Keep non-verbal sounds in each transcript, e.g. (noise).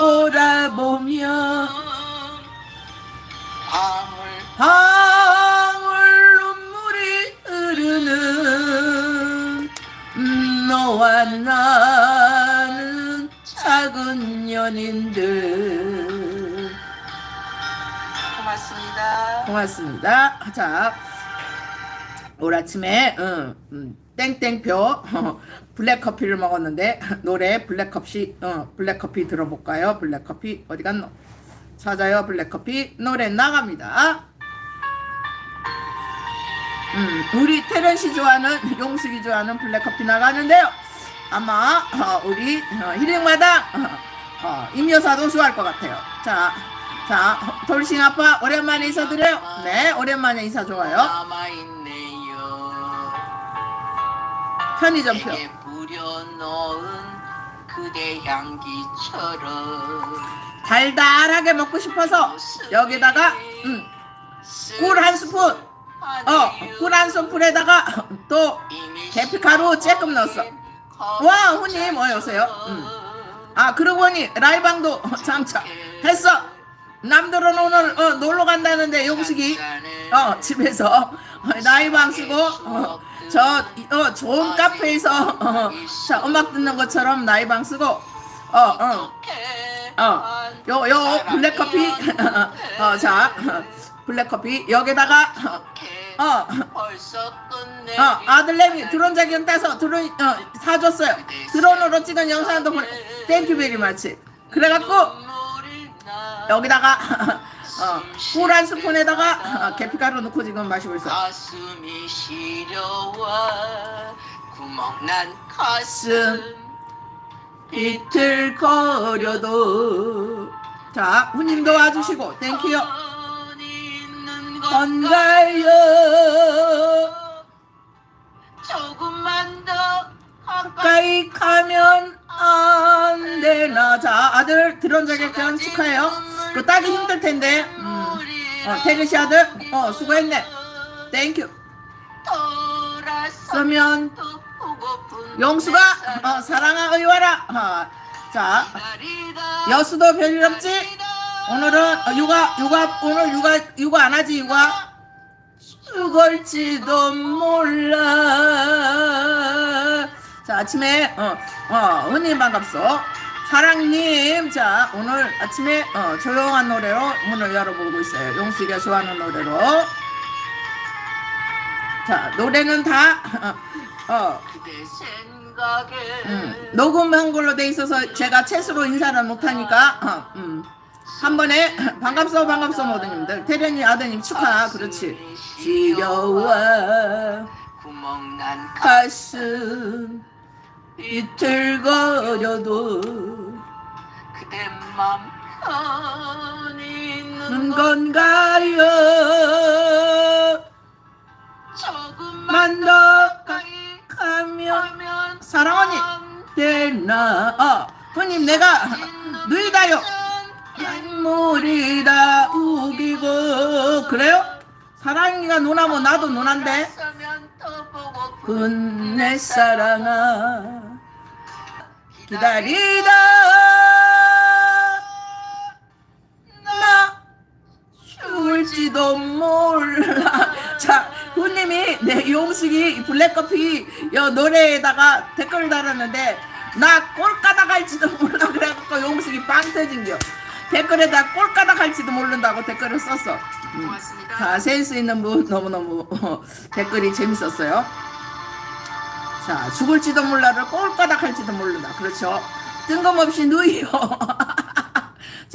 돌아보며 방울 눈물이 흐르는 음, 너와 나는 작은 연인들 고맙습니다. 고맙습니다. 자, 올 아침에 음, 음, 땡땡표 (laughs) 블랙커피를 먹었는데 노래 블랙커피 어, 블랙커피 들어볼까요? 블랙커피 어디 갔노? 찾아요 블랙커피 노래 나갑니다. 음, 우리 태련 씨 좋아하는 용숙이 좋아하는 블랙커피 나가는데요. 아마 어, 우리 어, 힐링마당 어, 어, 임여사도 좋아할 것 같아요. 자, 자 돌싱 아빠 오랜만에 인사드려요. 네, 오랜만에 인사 좋아요. 남아있네요. 편의점표. 내게 뿌려놓은 그대 향기처럼 달달하게 먹고 싶어서 여기다가 음, 꿀 한 스푼, 어, 꿀 한 스푼에다가 또 계피가루 조금 넣었어. 와, 훈님 어여 오세요. 음. 아 그러고 보니 라이방도 (laughs) 장착 했어. 남들은 오늘 어, 놀러 간다는데 용식이 어 집에서. 라이방 쓰고 어, 저 어, 좋은 카페에서 어, 자 음악 듣는 것처럼 라이방 쓰고 어 어. 어, 요, 요, 블랙 커피, 어, 자, 블랙 커피, 여기다가, 어, 벌써 끝내 어, 아들내미 드론 자기는 따서 드론, 어, 사줬어요. 드론으로 찍은 영상도 보내, 땡큐 베리 마치. 그래갖고, 여기다가, 어, 꿀한 스푼에다가, 어, 계피가루 넣고 지금 마시고 있어. 가슴이 시려와 구멍난 가슴 비틀거려도. 자, 후님도 와주시고, 땡큐요. 건 있는 것 건가요? 조금만 더 가까이 가까이 가면 안 되나 자 아들 드론 자격증 축하해요 그 따기 힘들 텐데. 음. 어, 씨 아들? 어 수고했네. 땡큐 쓰면. 영수가 어, 사랑아 의와라. 어, 자. 여수도 별일 없지? 오늘은 어, 육아 육아 오늘 육아 육아 안 하지 육아? 죽을지도 몰라. 자 아침에 어어 은님 반갑소 사랑님 자 오늘 아침에 어, 조용한 노래로 문을 열어보고 있어요. 용수가 좋아하는 노래로. 자 노래는 다 어, 어, 음, 녹음한 걸로 돼 있어서 제가 채수로 인사를 못하니까 어, 음. 한 번에 반갑소 반갑소 모두님들. 태련이 아드님 축하 그렇지. 시려워. 구멍난 가슴 비틀거려도 그대 맘 편히 있는 건 건가요? 조금만 만더 가까이 가면 가면 사랑하니? 되나 어 형님 내가 누이다요. 눈물이다 우기고 그래요? 사랑이가 누나면 나도 누난데? 군내 사랑아. 기다리다 몰라. (laughs) 자 후님이 내 용식이 블랙커피 여 노래에다가 댓글 달았는데 나 꼴까닥 할지도 몰라. 그래갖고 용식이 빵 터진 겨. 댓글에다 꼴까닥 할지도 모른다고 댓글을 썼어. 음. 고맙습니다. 자 센스 있는 분 너무너무 어, 댓글이 재밌었어요. 자 죽을지도 몰라를 꼴까닥 할지도 모른다. 그렇죠? 뜬금없이 누이요 (laughs)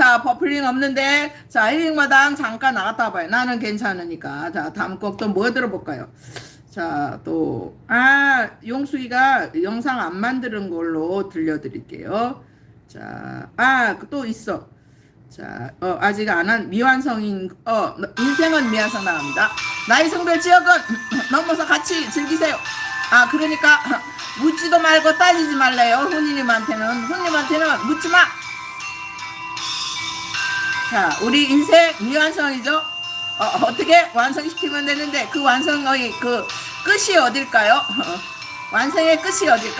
자 버플링 없는데 자 힐링마당 잠깐 나갔다 와봐요 나는 괜찮으니까 자 다음 곡 또 뭐 들어볼까요 자 또 아 용수이가 영상 안 만드는 걸로 들려드릴게요 자 아 또 있어 자, 어, 아직 안 한 미완성인, 어, 인생은 미완성 나갑니다. 나이 성별 지역은 (clears throat) 넘어서 같이 즐기세요. 아, 그러니까, (laughs) 묻지도 말고 따지지 말래요. 훈이님한테는. 훈님한테는 묻지 마! 자, 우리 인생 미완성이죠? 어, 어떻게 완성시키면 되는데, 그 완성의 그 끝이 어딜까요? (laughs) 완성의 끝이 어딜까요?